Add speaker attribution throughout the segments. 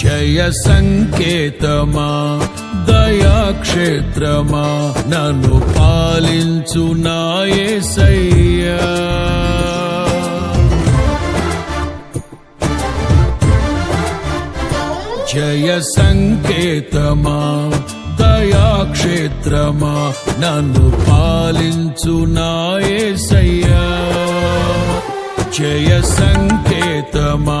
Speaker 1: జయ సంకేతమా దయాక్షేత్రమా నన్ను పాలించు నాయసయ్యా జయ సంకేతమా దయాక్షేత్రమా నన్ను పాలించు నాయసయ్యా జయ సంకేతమా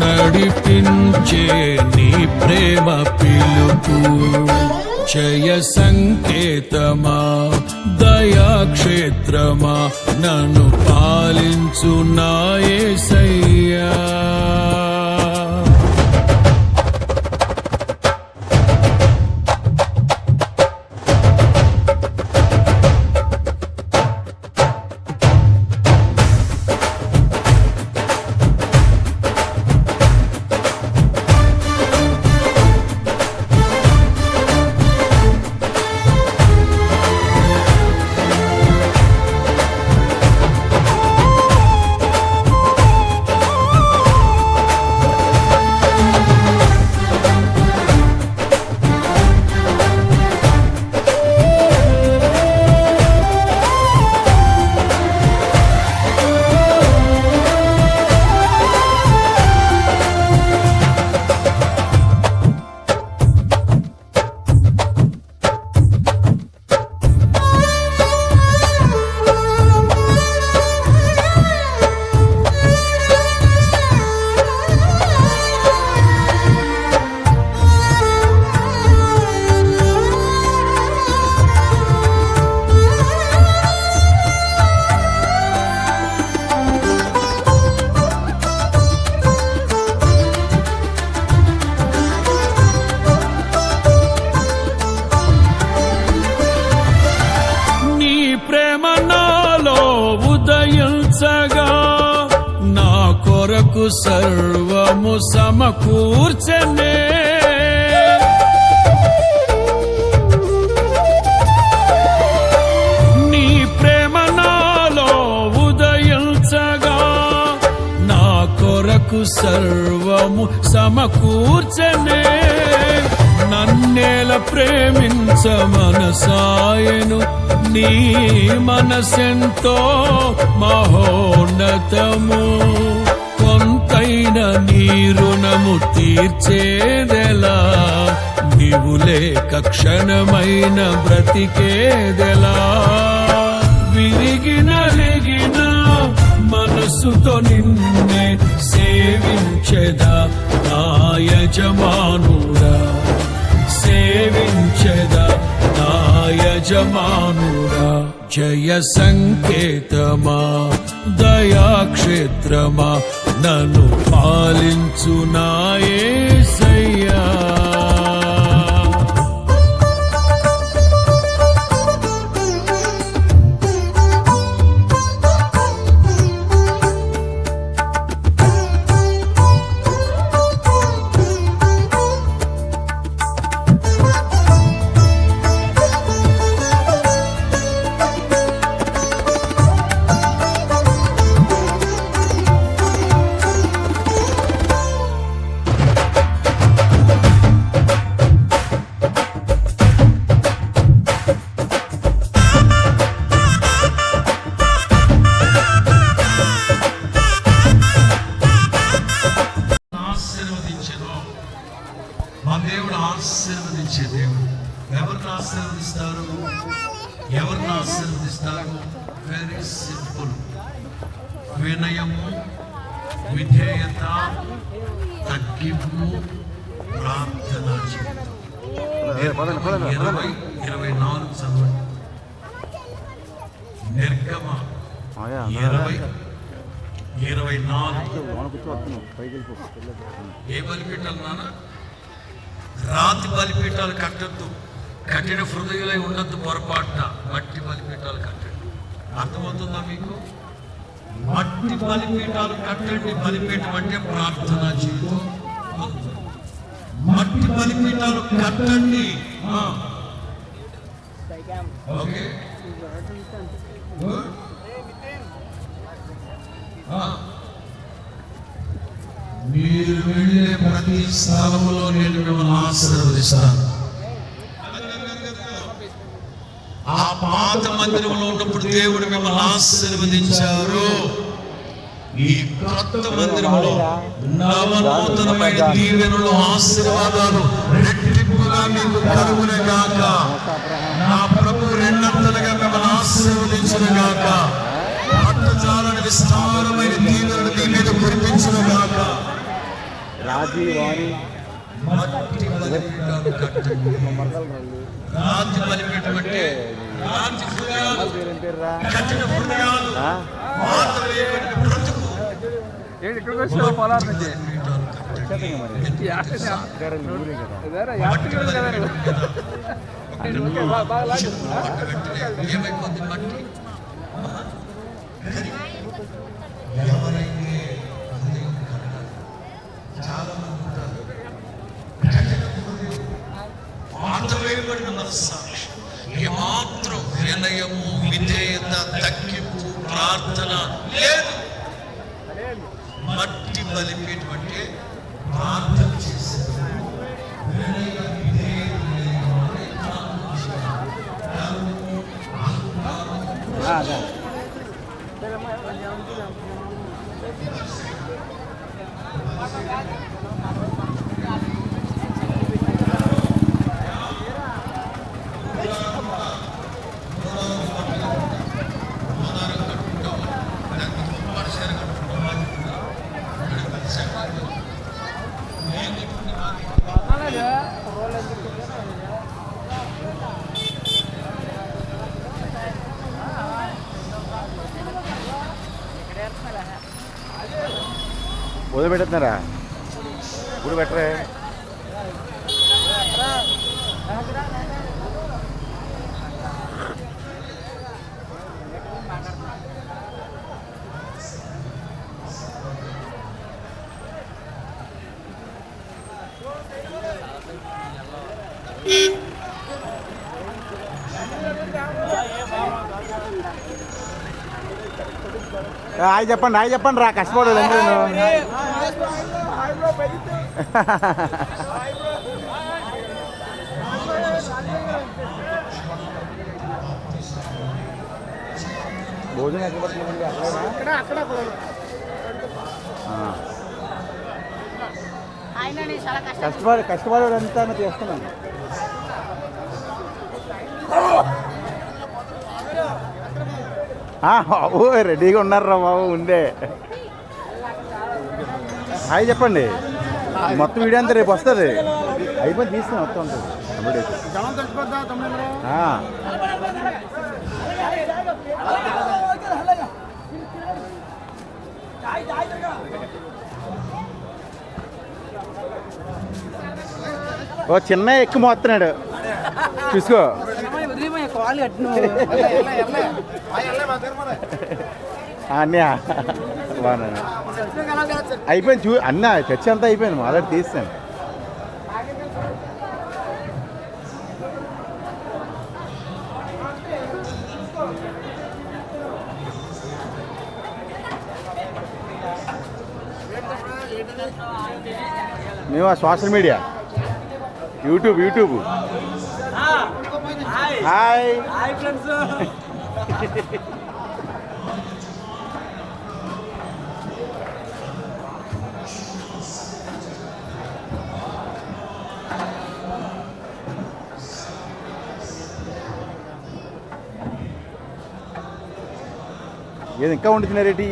Speaker 1: నడిపించే నీ ప్రేమ పిలుపు. జయ సంకేతమా దయాక్షేత్రమా నన్ను పాలించు నాయసయ్యా నాకు సర్వము సమకూర్చనే. నన్నేల ప్రేమించ మనసాయను. నీ మనసెంతో మహోన్నతము. కొంతైన నీ రుణము తీర్చేదెలా? నీవు లేక క్షణమైన బ్రతికేదెలా? మనసుతో నిన్నే సేవించెదా నా యజమానుడా? సేవించెదా నా యజమానుడా? జయ సంకేతమా దయాక్షేత్రమా నన్ను పాలించు
Speaker 2: నాయే తగ్గింపు ప్రార్థన ఇరవై ఇరవై నాలుగు చదవండి నిర్గమ ఇరవై ఇరవై నాలుగు. ఏ బలిపీఠాలు నాన్న?
Speaker 1: రాతి బలిపీఠాలు కట్టద్దు. కట్టిన హృదయులై ఉండద్దు పొరపాటున. మట్టి బలిపీఠాలు కట్టండి. అర్థమవుతుందా మీకు? మట్టి బలిపీఠాలు కట్టండి. బలిపీఠం అంటే ప్రార్థన జీవితం. మట్టి బలిపీఠాలు కట్టండి. ఓకే. మీరు వెళ్ళే ప్రతి స్థలంలో నేను మిమ్మల్ని ఆశీర్వదిస్తాను. ఆ పాత మందిరంలో ఉన్నప్పుడు దేవుడు మిమ్మల్ని ఆశీర్వదించారు. ఈ కొత్త మందిరంలో నవనూతనమైన దీవెనలు ఆశీర్వాదాలు రెట్టింపుగా మీకు కలుగునే గాక నా ప్రభు రెండంతలుగా మిమ్మల్ని ఆశీర్వదించిన గాక పట్టజాలని విస్తారమైన దీవెనలు మీ మీద కురిపించిన గాక మట్టి బలిపీఠాలు కట్టండి. బలిపీఠం అంటే హృదయాలు హృదయాలు
Speaker 3: ఆ?
Speaker 4: ఏంటి? ఇక్కడికి వచ్చావు నుంచి.
Speaker 1: మనస్సాక్షి ఏమాత్రం వినయము విధేయత తగ్గింపు ప్రార్థన లేదు. మట్టి బలిపీఠం అంటే ప్రార్థన చేసేది వినయ విధేయత లేని వాడే ప్రార్థన
Speaker 3: పెట్టేస్తున్నారా ఇప్పుడు పెట్టరే ఆయన చెప్పండి ఆయన చెప్పండి రా కష్టపడదు అందరూ భోజనం ఎక్కడ పడుతుందండి
Speaker 5: చాలా కష్టం.
Speaker 3: కష్టపడి కష్టపడి అంతా చేస్తున్నాను ఆ, బాబు రెడీగా ఉన్నారా బాబు ఉండే. హాయ్ చెప్పండి. మొత్తం వీడియో అంతా రేపు వస్తుంది. అయిపోయి తీస్తాను మొత్తం ఉంటుంది. ఓ చిన్న ఎక్కువ మోస్తున్నాడు చూసుకో.
Speaker 4: కాలు కట్టిన
Speaker 3: అన్నీ బాగున్నాను. అయిపోయింది చూ అన్న చర్చ అంతా అయిపోయింది. ఆల్రెడీ తీస్తాను. మేము social media YouTube YouTube hi
Speaker 4: hi friends
Speaker 3: ఏది ఇంకా వండుతున్నారేటి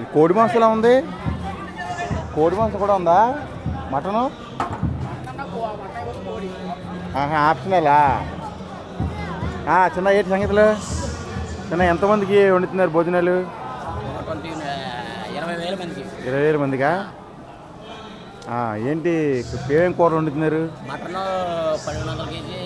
Speaker 3: ఈ కోడి మాంసం ఎలా ఉంది? కోడి మాంసం కూడా ఉందా? మటను? ఆహా ఆప్షనలా? చిన్న ఏంటి సంగతులు? చిన్న ఎంతమందికి వండుతున్నారు భోజనాలు?
Speaker 6: ఇరవై వేల
Speaker 3: మందిగా ఏంటి? ఏమేమి కూర వండుతున్నారు?
Speaker 5: మటన్ పన్నెండు వందల కేజీ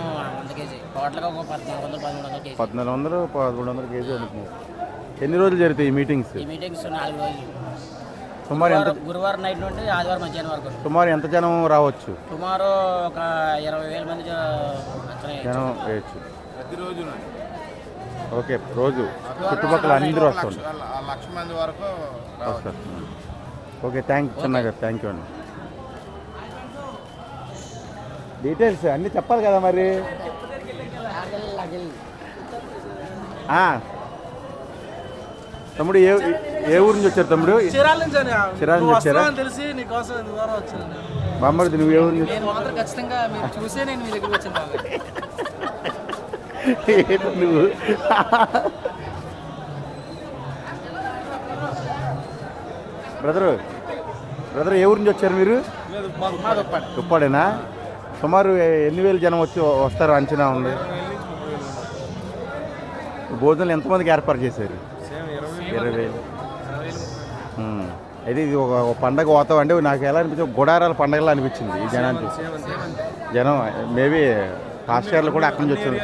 Speaker 5: చికెన్ ఏమో వంద కేజీ. టోటల్గా ఒక పద్నాలుగు వందలు పదమూడు వందల కేజీ.
Speaker 3: పద్నాలుగు వందలు పదమూడు వందల కేజీ వండుతున్నారు ఎన్ని రోజులు జరుగుతాయి ఈ మీటింగ్స్?
Speaker 5: ఈ మీటింగ్స్ నాలుగు రోజులు.
Speaker 3: సుమారు ఎంత
Speaker 5: గురువారం- నైట్ నుండి ఆదివారం మధ్యాహ్నం వరకు.
Speaker 3: సుమారు ఎంత జనం రావచ్చు?
Speaker 5: టుమారో ఒక ఇరవై వేల మంది వేయచ్చు.
Speaker 3: జనం వేయచ్చు. ఓకే రోజు చుట్టుపక్కల అందరూ వస్తుంటారు.
Speaker 7: లక్ష మంది వరకు
Speaker 3: వస్తారు. ఓకే థ్యాంక్ చిన్న గారు. థ్యాంక్ యూ అండి. డీటెయిల్స్ అన్నీ చెప్పాలి కదా మరి? ఆ. తమ్ముడు ఏ ఏ ఊరు నుంచి వచ్చారు తమ్ముడు?
Speaker 4: చీరాల నుంచి
Speaker 3: వచ్చారా?
Speaker 4: తెలిసి నీకోసం
Speaker 3: బామ్మడిది నువ్వు ఏ ఊరు నుంచి?
Speaker 4: నేను మాత్రం ఖచ్చితంగా మీరు చూసే నేను మీ దగ్గరికి వచ్చాను బాబు.
Speaker 3: ఏంటి నువ్వు? బ్రదరు బ్రదర్ ఏ ఊరు నుంచి వచ్చారు మీరు? తుప్పాడేనా సుమారు ఎన్ని వేలు జనం వచ్చి వస్తారు అంచనా ఉంది? భోజనాలు ఎంతమందికి ఏర్పాటు చేశారు? ఇరవై వేలు. అయితే ఇది ఒక పండగ వాతావరణం అంటే నాకు ఎలా అనిపించింది? గుడారాల పండగలా అనిపించింది ఈ జనానికి. జనం మేబీ పాస్టర్లు కూడా అక్కడి నుంచి వచ్చారు.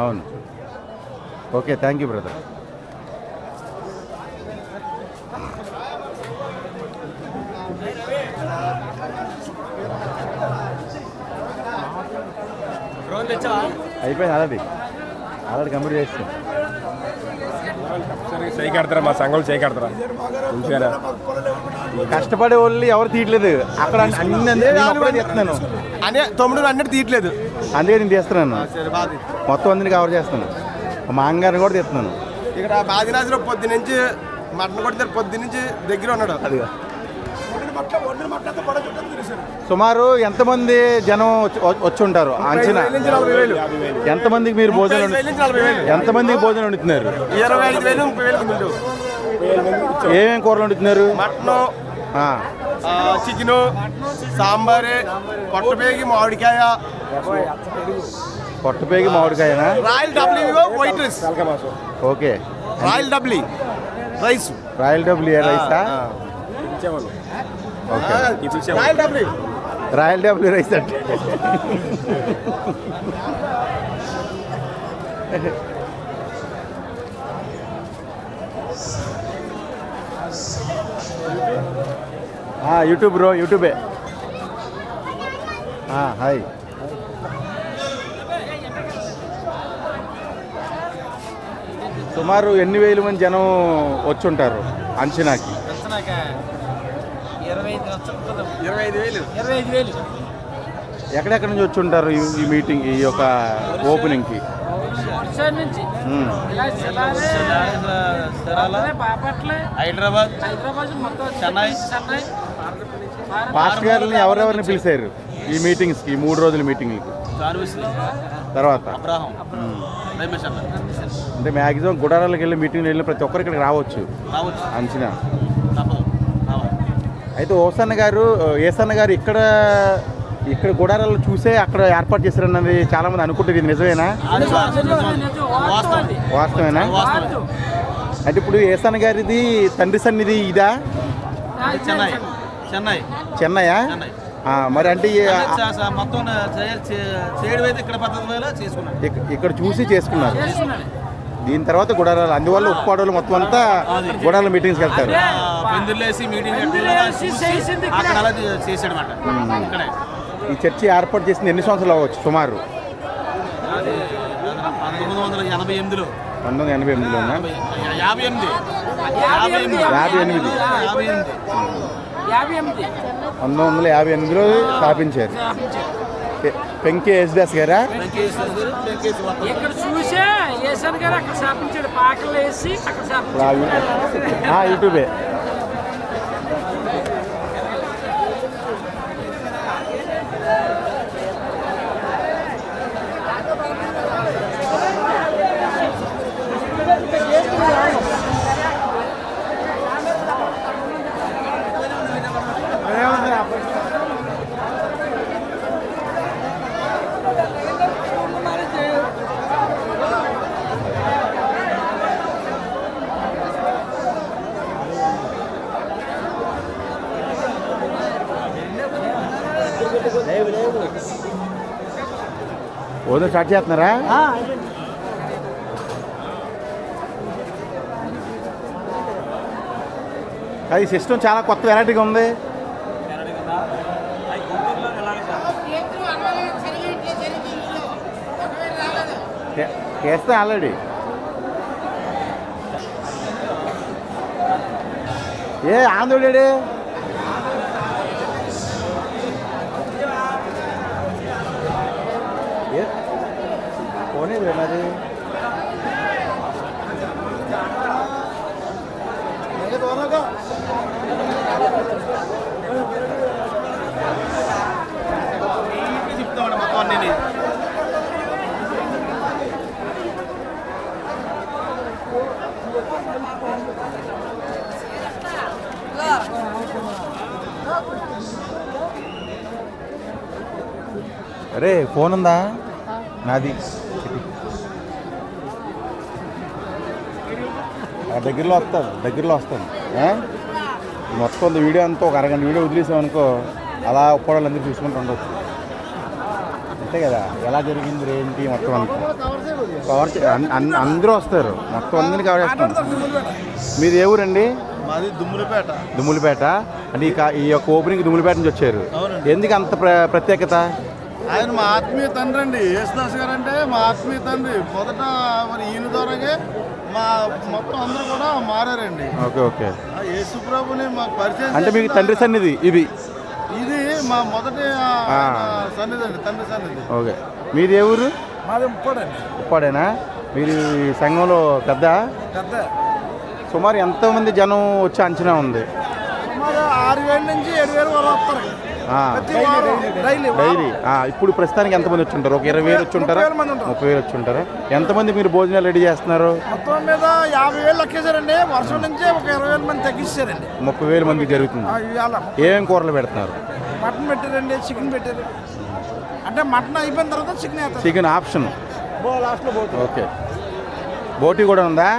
Speaker 3: అవును. Okay thank you brother. అయిపోయింది? ఆల్రెడీ. ఆల్రెడీ కంప్లీట్ చేస్తాం
Speaker 8: చేయి కడతారా మా సంఘం చేయి కడతారా మంచిగా
Speaker 3: కష్టపడే వాళ్ళు ఎవరు తీయట్లేదు. అక్కడ అన్ని నేను ఒక్కడే తీస్తున్నాను
Speaker 7: అనే తొమ్మిది అన్నట్టు తీయట్లేదు.
Speaker 3: అందుకే నేను తీస్తున్నాను. మొత్తం అందరిని కవర్ చేస్తున్నాను. మా అంగారిని కూడా తీస్తున్నాను.
Speaker 7: ఇక్కడ బాదిరాజులో పొద్దు నుంచి మటన్ కొట్టారు పొద్దు నుంచి దగ్గర ఉన్నాడు.
Speaker 3: అది సుమారు ఎంతమంది జనం వచ్చి- ఉంటారు అంచనా. ఎంతమందికి మీరు భోజనం ఎంతమందికి భోజనం వండుతున్నారు?
Speaker 7: ఇరవై ఐదు వేలు ముప్పై వేలు ముందు
Speaker 3: ఏమేం కూరలు వండుతున్నారు?
Speaker 7: చికెను సాంబారు కొట్టపేగి మామిడికాయ.
Speaker 3: పొట్టపేగి మామిడికాయనా?
Speaker 7: Royal W white rice.
Speaker 3: Okay.
Speaker 7: Royal W rice.
Speaker 3: Royal W రైసా?
Speaker 7: Royal W.
Speaker 3: Royal W rice అంటే. ఆ, యూట్యూబ్ బ్రో యూట్యూబే ఆ, హాయ్ సుమారు ఎన్ని వేల మంది జనం వచ్చి ఉంటారు అంచనాకి.
Speaker 4: ఇరవై ఐదు లక్షలు ఉంటుంది.
Speaker 7: ఇరవై ఐదు వేలు.
Speaker 4: ఇరవై ఐదు వేలు.
Speaker 3: ఎక్కడెక్కడ నుంచి వచ్చి ఉంటారు ఈ- ఈ మీటింగ్ ఈ యొక్క ఓపెనింగ్కి
Speaker 2: హైదరాబాద్. చెన్నై.
Speaker 4: చెన్నై.
Speaker 3: పాస్ట్ గారిని ఎవరెవరిని పిలిచారు? ఈ మీటింగ్స్కి మూడు రోజుల మీటింగ్లకి తర్వాత. అంటే మ్యాక్సిమం గుడారాలకు వెళ్ళి మీటింగ్ వెళ్ళిన ప్రతి ఒక్కరు ఇక్కడికి రావచ్చు.
Speaker 2: రావచ్చు.
Speaker 3: అంచనా. అయితే ఓసన్న గారు ఏసన్న గారు ఇక్కడ ఇక్కడ గుడారాలు చూసే అక్కడ ఏర్పాటు చేశారన్నది చాలా మంది అనుకుంటారు. ఇది నిజమేనా? వాస్తవేనా
Speaker 2: వాస్తవం
Speaker 3: అంటే ఇప్పుడు ఏసన్న గారిది తండ్రి సన్నిధి ఇదా?
Speaker 2: చెన్నై. చెన్నై.
Speaker 3: చెన్నయ్యా మరి అంటే
Speaker 2: మొత్తం ఇక్కడ
Speaker 3: చూసి చేసుకున్నారు. దీని తర్వాత గుడారాలు అందువల్ల ఉప్పాడోళ్ళు మొత్తం అంతా గుడారాల మీటింగ్స్కి వెళ్తారు.
Speaker 2: పెందులేసి మీటింగ్ అక్కడ అలా చేసాడు అనమాట ఇక్కడే.
Speaker 3: ఈ చర్చి ఏర్పాటు చేసింది ఎన్ని సంవత్సరాలు అవ్వచ్చు? సుమారు.
Speaker 2: పంతొమ్మిది వందల ఎనభై ఎనిమిదిలో.
Speaker 3: పంతొమ్మిది ఎనభై
Speaker 2: యాభై ఎనిమిది. యాభై ఎనిమిది.
Speaker 3: యాభై ఎనిమిది.
Speaker 2: యాభై ఎనిమిది.
Speaker 4: యాభై ఎనిమిది.
Speaker 3: పంతొమ్మిది వందల యాభై ఎనిమిదిలో స్థాపించారు. పెంకే యేసుదాస్ గారా.
Speaker 4: ఇక్కడ చూసే చేశాను గారు అక్కడ స్థాపించాడు పాకలు వేసి అక్కడ
Speaker 3: ఆ, యూట్యూబే భోజనం స్టార్ట్ చేస్తున్నారా? అది సిస్టమ్ చాలా కొత్త వెరైటీగా ఉంది. చేస్తా ఆల్రెడీ ఏ ఆంధ్రుడే ఏ పోనీ మరి అరే ఫోన్ ఉందా? నాది. దగ్గరలో వస్తాను దగ్గరలో వస్తాను? మొత్తం వీడియో అంతా ఒక అరగంట వీడియో వదిలేసాం అనుకో అలా ఒప్పడాలందరూ చూసుకుంటూ ఉండొచ్చు. అంతే కదా ఎలా జరిగింది ఏంటి మొత్తం అంతా? కవర్ అందరూ వస్తారు. మొత్తం అందరినీ కవర్ చేస్తాను మీది ఏ ఊరండి?
Speaker 7: మాది దుమ్ములపేట.
Speaker 3: దుమ్ములపేట. అంటే ఈ యొక్క ఓపెనింగ్ దుమ్ములపేట నుంచి వచ్చారు. ఎందుకు అంత ప్ర- ప్రత్యేకత?
Speaker 7: ఆయన మా ఆత్మీయ తండ్రి అండి. యేసుదాస్ గారు అంటే మా ఆత్మీయ తండ్రి. మొదట మరి ఈయన ద్వారాగే మా మొత్తం అందరూ కూడా మారారండి.
Speaker 3: Okay okay.
Speaker 7: ఆ యేసు ప్రభుని మాకు పరిచయం
Speaker 3: అంటే మీకు తండ్రి సన్నిధి ఇది?
Speaker 7: ఇది మా మొదటి సన్నిధి అండి తండ్రి సన్నిధి.
Speaker 3: ఓకే. మీది ఏ ఊరు?
Speaker 7: మాది ముప్పడండి
Speaker 3: ఉప్పాడేనా? మీరు ఈ సంఘంలో పెద్ద?
Speaker 7: పెద్ద.
Speaker 3: సుమారు ఎంతమంది జనం వచ్చే అంచనా ఉంది?
Speaker 7: సుమారు ఆరు వేల నుంచి ఏడు వేల వరకు వస్తారు డైలీ
Speaker 3: ఇప్పుడు ప్రస్తుతానికి ఎంతమంది వచ్చి ఉంటారు ఒక ఇరవై వేలు వచ్చి ఉంటారా
Speaker 7: ముప్పై వేల మంది
Speaker 3: వచ్చి ఉంటారా ఎంతమంది మీరు భోజనాలు రెడీ చేస్తున్నారు?
Speaker 7: మొత్తం మీద యాభై వేలు లెక్కేశారండి. వర్షం నుంచి ఒక ఇరవై వేల మంది తగ్గించారండి.
Speaker 3: ముప్పై వేల మందికి జరుగుతుంది. ఏమేం కూరలు పెడుతున్నారు?
Speaker 7: మటన్ పెట్టారండి చికెన్ పెట్టారు. అంటే మటన్ అయిపోయిన తర్వాత చికెన్
Speaker 3: చికెన్ ఆప్షన్. ఓకే. బోటి కూడా ఉందా?